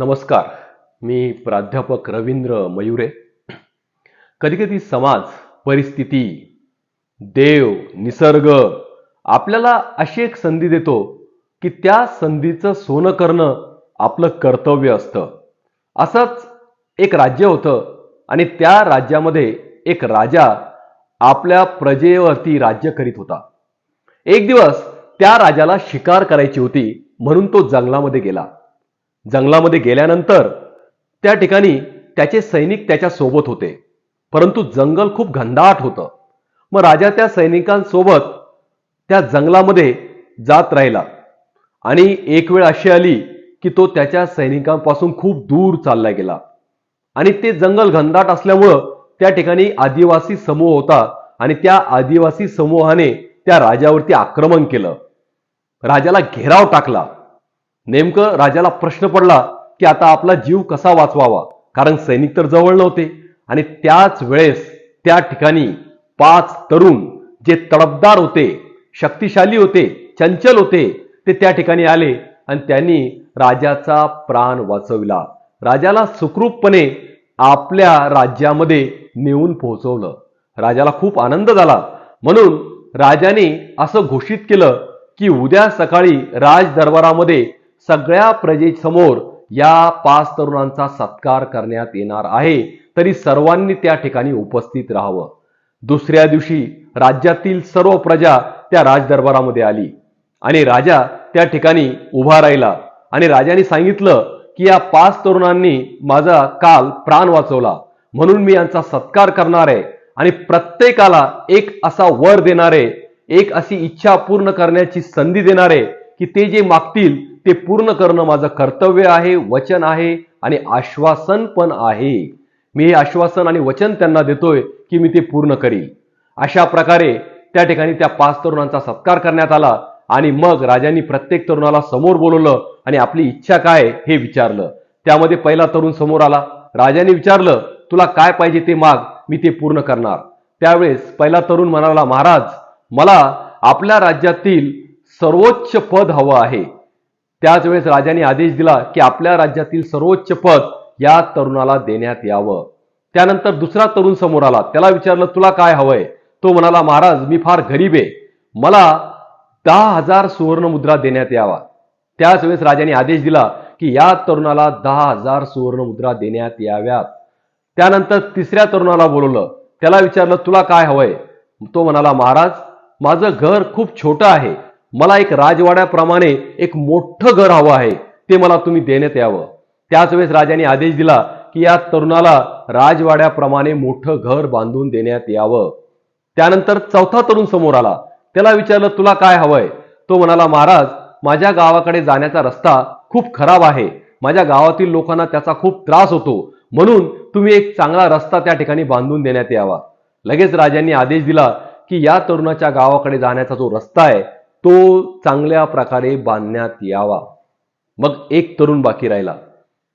नमस्कार. मी प्राध्यापक रवींद्र मयुरे. कधीकधी समाज परिस्थिती देव निसर्ग आपल्याला अशी एक संधी देतो की त्या संधीचं सोनं करणं आपलं कर्तव्य असतं. असंच एक राज्य होतं आणि त्या राज्यामध्ये एक राजा आपल्या प्रजेवरती राज्य करीत होता. एक दिवस त्या राजाला शिकार करायची होती म्हणून तो जंगलामध्ये गेला. जंगलामध्ये गेल्यानंतर त्या ठिकाणी त्याचे सैनिक त्याच्या सोबत होते. परंतु जंगल खूप घनदाट होतं. मग राजा त्या सैनिकांसोबत त्या जंगलामध्ये जात राहिला. आणि एक वेळ अशी आली की तो त्याच्या सैनिकांपासून खूप दूर चालला गेला. आणि ते जंगल घनदाट असल्यामुळं त्या ठिकाणी आदिवासी समूह होता आणि त्या आदिवासी समूहाने त्या राजावरती आक्रमण केलं. राजाला घेराव टाकला. नेमकं राजाला प्रश्न पडला की आता आपला जीव कसा वाचवावा? कारण सैनिक तर जवळ नव्हते. आणि त्याच वेळेस त्या ठिकाणी पाच तरुण जे तडफदार होते शक्तिशाली होते चंचल होते ते त्या ठिकाणी आले आणि त्यांनी राजाचा प्राण वाचविला. राजाला सुखरूपपणे आपल्या राज्यामध्ये नेऊन पोहोचवलं. राजाला खूप आनंद झाला. म्हणून राजाने असं घोषित केलं की उद्या सकाळी राज दरबारामध्ये सगळ्या प्रजेसमोर या पाच तरुणांचा सत्कार करण्यात येणार आहे. तरी सर्वांनी त्या ठिकाणी उपस्थित राहावं. दुसऱ्या दिवशी राज्यातील सर्व प्रजा त्या राजदरबारामध्ये आली. आणि राजा त्या ठिकाणी उभा राहिला. आणि राजाने सांगितलं की या पाच तरुणांनी माझा काल प्राण वाचवला. म्हणून मी यांचा सत्कार करणार आहे. आणि प्रत्येकाला एक असा वर देणार आहे. एक अशी इच्छा पूर्ण करण्याची संधी देणार आहे की ते जे मागतील ते पूर्ण करणं माझं कर्तव्य आहे वचन आहे आणि आश्वासन पण आहे. मी हे आश्वासन आणि वचन त्यांना देतोय की मी ते पूर्ण करील अशा प्रकारे त्या ठिकाणी त्या पाच तरुणांचा सत्कार करण्यात आला आणि मग राजांनी प्रत्येक तरुणाला समोर बोलवलं आणि आपली इच्छा काय हे विचारलं. त्यामध्ये पहिला तरुण समोर आला. राजाने विचारलं तुला काय पाहिजे ते माग मी ते पूर्ण करणार. त्यावेळेस पहिला तरुण म्हणाला महाराज मला आपल्या राज्यातील सर्वोच्च पद हवं आहे. त्याच वेळेस राजाने आदेश दिला की आपल्या राज्यातील सर्वोच्च पद या तरुणाला देण्यात यावं. त्यानंतर दुसरा तरुण समोर आला. त्याला विचारलं तुला काय हवंय? तो म्हणाला महाराज मी फार गरीब आहे. मला दहा हजार सुवर्ण मुद्रा देण्यात यावा. त्याच वेळेस राजाने आदेश दिला की या तरुणाला दहा हजार सुवर्ण मुद्रा देण्यात याव्यात. त्यानंतर तिसऱ्या तरुणाला बोलवलं. त्याला विचारलं तुला काय हवंय? तो म्हणाला महाराज माझं घर खूप छोटं आहे. मला एक राजवाड्याप्रमाणे एक मोठं घर हवं आहे ते मला तुम्ही देण्यात यावं. त्याच वेळेस राजाने आदेश दिला की या तरुणाला राजवाड्याप्रमाणे मोठं घर बांधून देण्यात यावं. त्यानंतर चौथा तरुण समोर आला. त्याला विचारलं तुला काय हवंय? तो म्हणाला महाराज माझ्या गावाकडे जाण्याचा रस्ता खूप खराब आहे. माझ्या गावातील लोकांना त्याचा खूप त्रास होतो. म्हणून तुम्ही एक चांगला रस्ता त्या ठिकाणी बांधून देण्यात यावा. लगेच राजांनी आदेश दिला की या तरुणाच्या गावाकडे जाण्याचा जो रस्ता आहे तो चांगल्या प्रकारे बांधण्यात यावा. मग एक तरुण बाकी राहिला.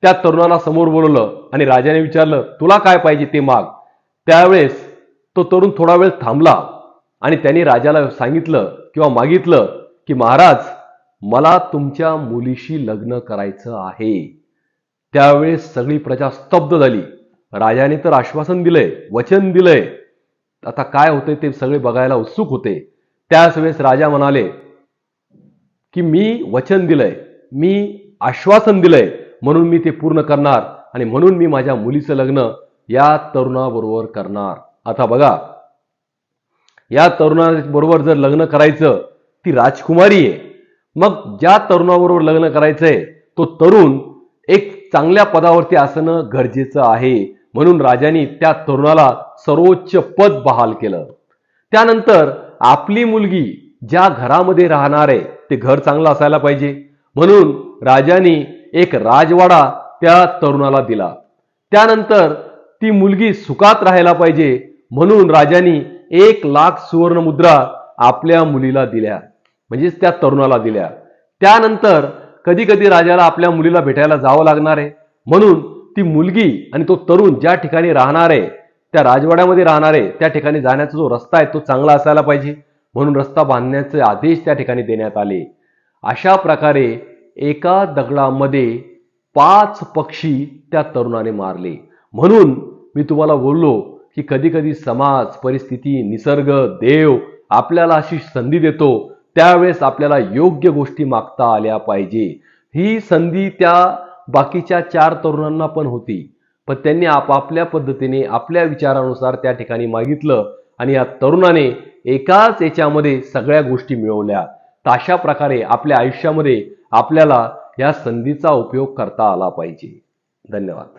त्या तरुणाला समोर बोलवलं आणि राजाने विचारलं तुला काय पाहिजे ते माग? त्यावेळेस तो तरुण थोडा वेळ थांबला आणि त्यांनी राजाला सांगितलं किंवा मागितलं की महाराज मला तुमच्या मुलीशी लग्न करायचं आहे. त्यावेळेस सगळी प्रजा स्तब्ध झाली. राजाने तर आश्वासन दिलंय वचन दिलंय. आता काय होते ते सगळे बघायला उत्सुक होते. त्याच वेळेस राजा म्हणाले की मी वचन दिलंय मी आश्वासन दिलंय म्हणून मी ते पूर्ण करणार आणि म्हणून मी माझ्या मुलीचं लग्न या तरुणाबरोबर करणार. आता बघा या तरुणाबरोबर जर लग्न करायचं ती राजकुमारी आहे. मग ज्या तरुणाबरोबर लग्न करायचंय तो तरुण एक चांगल्या पदावरती असणं गरजेचं आहे. म्हणून राजाने त्या तरुणाला सर्वोच्च पद बहाल केलं. त्यानंतर आपली मुलगी ज्या घरामध्ये राहणार आहे ते घर चांगलं असायला पाहिजे. म्हणून राजाने एक राजवाडा त्या तरुणाला दिला. त्यानंतर ती मुलगी सुखात राहायला पाहिजे. म्हणून राजाने एक लाख सुवर्ण मुद्रा आपल्या मुलीला दिल्या. म्हणजेच त्या तरुणाला दिल्या. त्यानंतर कधी कधी राजाला आपल्या मुलीला भेटायला जावं लागणार आहे. म्हणून ती मुलगी आणि तो तरुण ज्या ठिकाणी राहणार आहे त्या राजवाड्यामध्ये राहणारे त्या ठिकाणी जाण्याचा जो रस्ता आहे तो चांगला असायला पाहिजे. म्हणून रस्ता बांधण्याचे आदेश त्या ठिकाणी देण्यात आले. अशा प्रकारे एका दगडामध्ये पाच पक्षी त्या तरुणाने मारले. म्हणून मी तुम्हाला बोललो की कधी कधी समाज परिस्थिती निसर्ग देव आपल्याला अशी संधी देतो. त्यावेळेस आपल्याला योग्य गोष्टी मागता आल्या पाहिजे. ही संधी त्या बाकीच्या चार तरुणांना पण होती. पण त्यांनी आपापल्या पद्धतीने आपल्या विचारानुसार त्या ठिकाणी मागितलं आणि या तरुणाने एकाच याच्यामध्ये सगळ्या गोष्टी मिळवल्या. तर अशा प्रकारे आपल्या आयुष्यामध्ये आपल्याला या संधीचा उपयोग करता आला पाहिजे. धन्यवाद.